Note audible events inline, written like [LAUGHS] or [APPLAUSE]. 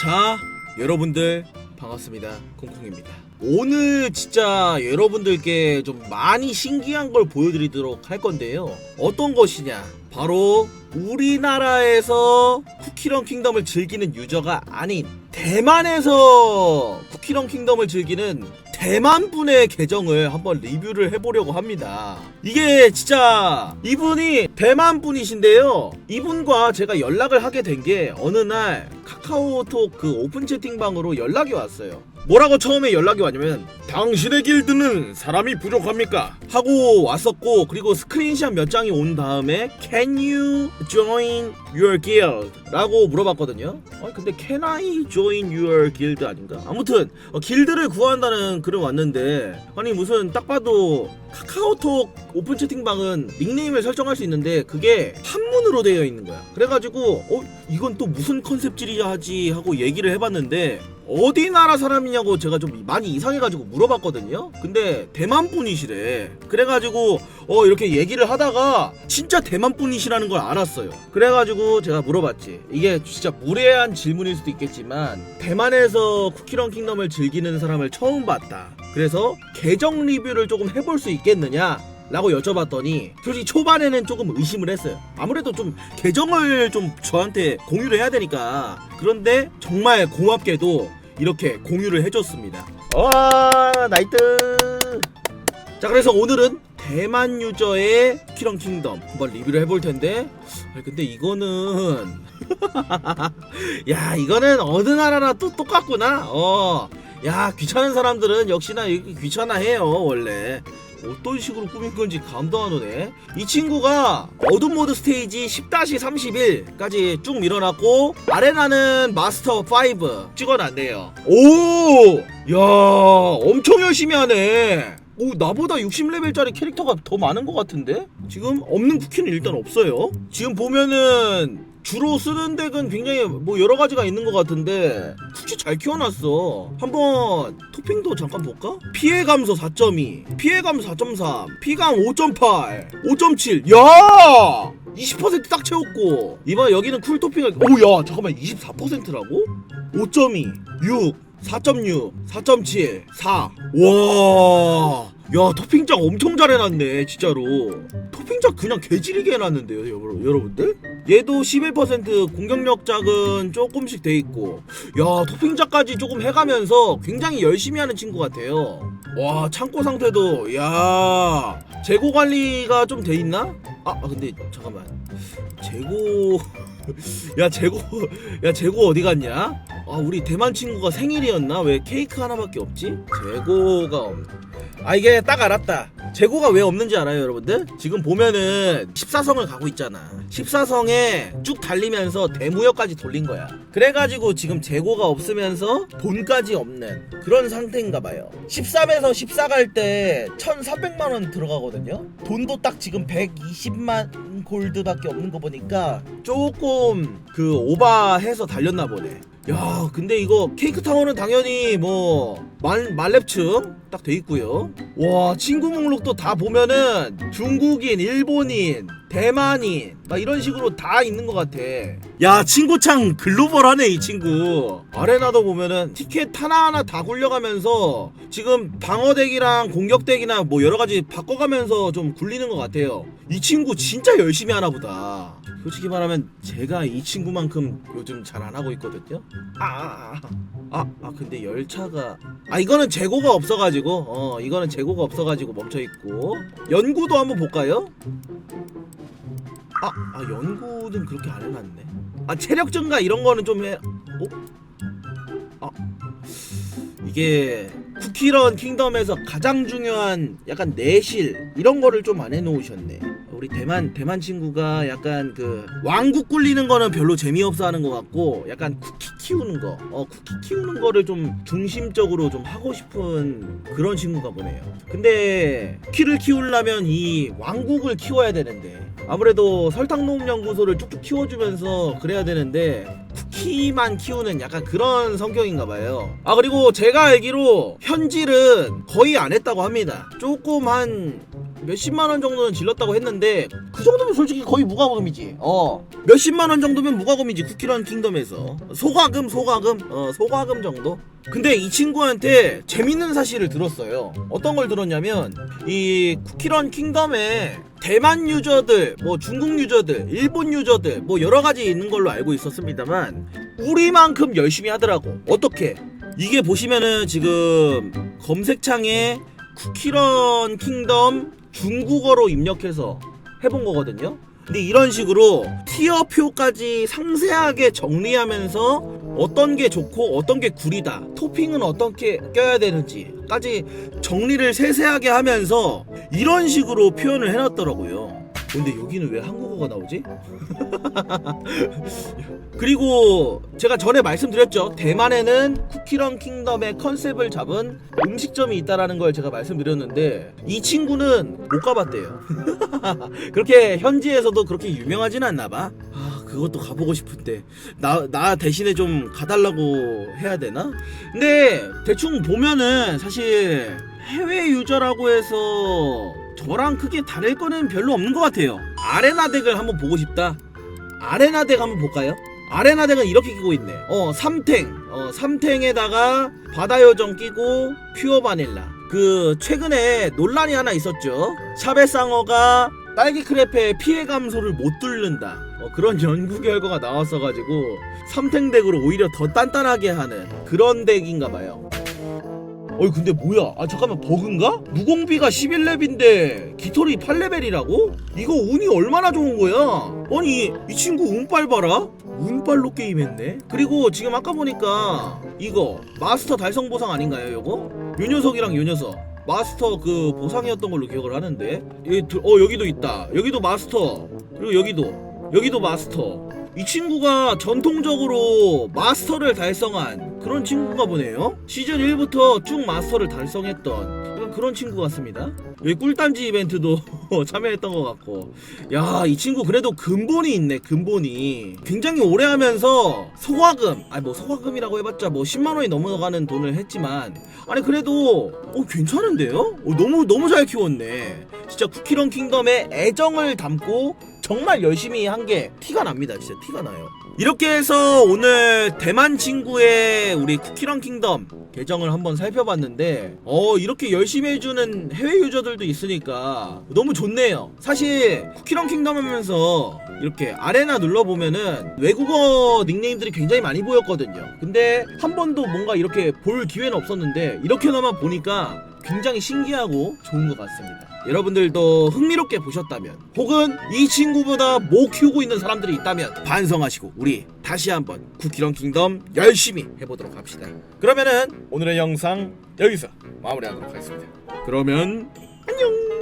자, 여러분들 반갑습니다. 콩콩입니다. 오늘 진짜 여러분들께 좀 많이 신기한 걸 보여드리도록 할 건데요. 어떤 것이냐? 바로 우리나라에서 쿠키런 킹덤을 즐기는 유저가 아닌 대만에서 쿠키런 킹덤을 즐기는 대만 분의 계정을 한번 리뷰를 해보려고 합니다. 이게 진짜 이분이 대만 분이신데요. 이분과 제가 연락을 하게 된 게 어느 날 카카오톡 그 오픈 채팅방으로 연락이 왔어요. 뭐라고 처음에 연락이 왔냐면 당신의 길드는 사람이 부족합니까? 하고 왔었고 그리고 스크린샷 몇 장이 온 다음에 Can you join your guild? 라고 물어봤거든요. 아 근데 Can I join your guild 아닌가? 아무튼 어, 길드를 구한다는 글은 왔는데 아니 무슨 딱 봐도 카카오톡 오픈 채팅방은 닉네임을 설정할 수 있는데 그게 한문으로 되어 있는 거야. 그래가지고 어 이건 또 무슨 컨셉질이야 하지 하고 얘기를 해봤는데 어디 나라 사람이냐고 제가 좀 많이 이상해가지고 물어봤거든요. 근데 대만 분이시래. 그래가지고 어 이렇게 얘기를 하다가 진짜 대만 분이시라는 걸 알았어요. 그래가지고 제가 물어봤지. 이게 진짜 무례한 질문일 수도 있겠지만 대만에서 쿠키런 킹덤을 즐기는 사람을 처음 봤다. 그래서 계정 리뷰를 조금 해볼 수 있겠느냐? 라고 여쭤봤더니 솔직히 초반에는 조금 의심을 했어요. 아무래도 좀 계정을 좀 저한테 공유를 해야 되니까. 그런데 정말 고맙게도 이렇게 공유를 해줬습니다. 와 나이트! 자 그래서 오늘은 대만 유저의 키런 킹덤 한번 리뷰를 해볼 텐데. 근데 이거는 [LAUGHS] 야 이거는 어느 나라나 또 똑같구나? 어 야 귀찮은 사람들은 역시나 귀찮아해요 원래 어떤 식으로 꾸민 건지 감도 안 오네. 이 친구가 어둠 모드 스테이지 10-31까지 쭉 밀어놨고 아레나는 마스터 5 찍어놨네요. 오! 야, 엄청 열심히 하네. 오, 나보다 60레벨짜리 캐릭터가 더 많은 것 같은데? 지금 없는 쿠키는 일단 없어요. 지금 보면은 주로 쓰는 덱은 굉장히 뭐 여러 가지가 있는 것 같은데 쿠키 잘 키워놨어. 한번 토핑도 잠깐 볼까? 피해 감소 4.2, 피해 감소 4.3, 피감 5.8, 5.7. 야! 20%딱 채웠고 이번 여기는 쿨 토핑을 오야 잠깐만 24%라고? 5.2, 6, 4.6, 4.7, 4. 와. 야, 토핑작 엄청 잘 해놨네, 진짜로. 토핑작 그냥 개지리게 해놨는데요, 여러- 여러분들? 얘도 11% 공격력 작은 조금씩 돼 있고, 야, 토핑작까지 조금 해가면서 굉장히 열심히 하는 친구 같아요. 와, 창고 상태도, 야, 재고 관리가 좀 돼 있나? 아, 아, 근데, 잠깐만. 재고, [LAUGHS] 야, 재고, 야, 재고 어디 갔냐? 아 우리 대만 친구가 생일이었나? 왜 케이크 하나밖에 없지? 재고가 없... 아 이게 딱 알았다 재고가 왜 없는지 알아요 여러분들? 지금 보면은 14성을 가고 있잖아 14성에 쭉 달리면서 대무역까지 돌린 거야 그래가지고 지금 재고가 없으면서 돈까지 없는 그런 상태인가 봐요 13에서 14 갈 때 1400만원 들어가거든요 돈도 딱 지금 120만 골드밖에 없는 거 보니까 조금 그 오바해서 달렸나 보네 야 근데 이거 케이크 타워는 당연히 뭐 말, 말렙층 딱 돼 있고요. 와 친구 목록도 다 보면은 중국인 일본인 대만인 막 이런 식으로 다 있는 것 같아. 야 친구창 글로벌하네 이 친구. 아레나도 보면은 티켓 하나하나 다 굴려가면서 지금 방어덱이랑 공격덱이나 뭐 여러가지 바꿔가면서 좀 굴리는 것 같아요 이 친구 진짜 열심히 하나 보다 솔직히 말하면 제가 이 친구만큼 요즘 잘 안 하고 있거든요 아, 아, 아, 아, 근데 열차가 아 이거는 재고가 없어가지고 어 이거는 재고가 없어가지고 멈춰 있고 연구도 한번 볼까요? 아, 아 연구는 그렇게 안 해놨네. 아 체력 증가 이런 거는 좀 해. 어? 아 이게 쿠키런 킹덤에서 가장 중요한 약간 내실 이런 거를 좀 안 해놓으셨네. 우리 대만 대만 친구가 약간 그 왕국 굴리는 거는 별로 재미없어 하는 것 같고 약간 쿠키 키우는 거, 어 쿠키 키우는 거를 좀 중심적으로 좀 하고 싶은 그런 친구가 보네요. 근데 쿠키를 키우려면 이 왕국을 키워야 되는데 아무래도 설탕 농업 연구소를 쭉쭉 키워주면서 그래야 되는데 쿠키만 키우는 약간 그런 성격인가 봐요. 아 그리고 제가 알기로 현질은 거의 안 했다고 합니다. 조금 한 몇십만 원 정도는 질렀다고 했는데 그 정도면 솔직히 거의 무과금이지. 어. 몇십만 원 정도면 무과금이지 쿠키런 킹덤에서. 소과금 소과금 어 소과금 정도? 근데 이 친구한테 재밌는 사실을 들었어요. 어떤 걸 들었냐면 이 쿠키런 킹덤에 대만 유저들 뭐 중국 유저들 일본 유저들 뭐 여러 가지 있는 걸로 알고 있었습니다만 우리만큼 열심히 하더라고. 어떻게? 이게 보시면은 지금 검색창에 쿠키런 킹덤 중국어로 입력해서 해본 거거든요. 근데 이런 식으로 티어표까지 상세하게 정리하면서 어떤 게 좋고 어떤 게 구리다, 토핑은 어떻게 껴야 되는지까지 정리를 세세하게 하면서 이런 식으로 표현을 해놨더라고요. 근데 여기는 왜 한국어가 나오지? [LAUGHS] 그리고 제가 전에 말씀드렸죠. 대만에는 쿠키런 킹덤의 컨셉을 잡은 음식점이 있다라는 걸 제가 말씀드렸는데 이 친구는 못 가봤대요. [LAUGHS] 그렇게 현지에서도 그렇게 유명하진 않나 봐. 아, 그것도 가보고 싶은데 나, 나 대신에 좀 가달라고 해야 되나? 근데 대충 보면은 사실 해외 유저라고 해서 저랑 크게 다를 거는 별로 없는 것 같아요. 아레나 덱을 한번 보고 싶다. 아레나 덱 한번 볼까요? 아레나 덱은 이렇게 끼고 있네. 어, 삼탱. 어, 삼탱에다가 바다 요정 끼고 퓨어 바닐라. 그 최근에 논란이 하나 있었죠. 샤베 상어가 딸기 크레페의 피해 감소를 못 뚫는다. 어, 그런 [LAUGHS] 연구 결과가 나왔어가지고 삼탱 덱으로 오히려 더 단단하게 하는 그런 덱인가 봐요. 어이 근데 뭐야? 아 잠깐만 버그인가? 무공비가 11렙인데 깃털이 8레벨이라고? 이거 운이 얼마나 좋은 거야? 아니 이 친구 운빨 봐라? 운빨로 게임했네? 그리고 지금 아까 보니까 이거 마스터 달성 보상 아닌가요 이거? 요 녀석이랑 요 녀석 마스터 그 보상이었던 걸로 기억을 하는데 어 여기도 있다 여기도 마스터 그리고 여기도 여기도 마스터 이 친구가 전통적으로 마스터를 달성한 그런 친구가 보네요. 시즌 1부터 쭉 마스터를 달성했던 그런 친구 같습니다. 여기 꿀단지 이벤트도 [LAUGHS] 참여했던 것 같고. 야, 이 친구 그래도 근본이 있네, 근본이. 굉장히 오래 하면서 소과금, 아니 뭐 소과금이라고 해봤자 뭐 10만원이 넘어가는 돈을 했지만, 아니 그래도, 어, 괜찮은데요? 어, 너무, 너무 잘 키웠네. 진짜 쿠키런 킹덤에 애정을 담고 정말 열심히 한 게 티가 납니다. 진짜 티가 나요. 이렇게 해서 오늘 대만 친구의 우리 쿠키런 킹덤 계정을 한번 살펴봤는데 어 이렇게 열심히 해주는 해외 유저들도 있으니까 너무 좋네요. 사실 쿠키런 킹덤 하면서 이렇게 아레나 눌러보면은 외국어 닉네임들이 굉장히 많이 보였거든요. 근데 한 번도 뭔가 이렇게 볼 기회는 없었는데 이렇게나마 보니까 굉장히 신기하고 좋은 것 같습니다. 여러분들도 흥미롭게 보셨다면 혹은 이 친구보다 못 키우고 있는 사람들이 있다면 반성하시고 우리 다시 한번 쿠키런 킹덤 열심히 해보도록 합시다. 그러면은 오늘의 영상 여기서 마무리하도록 하겠습니다. 그러면 안녕.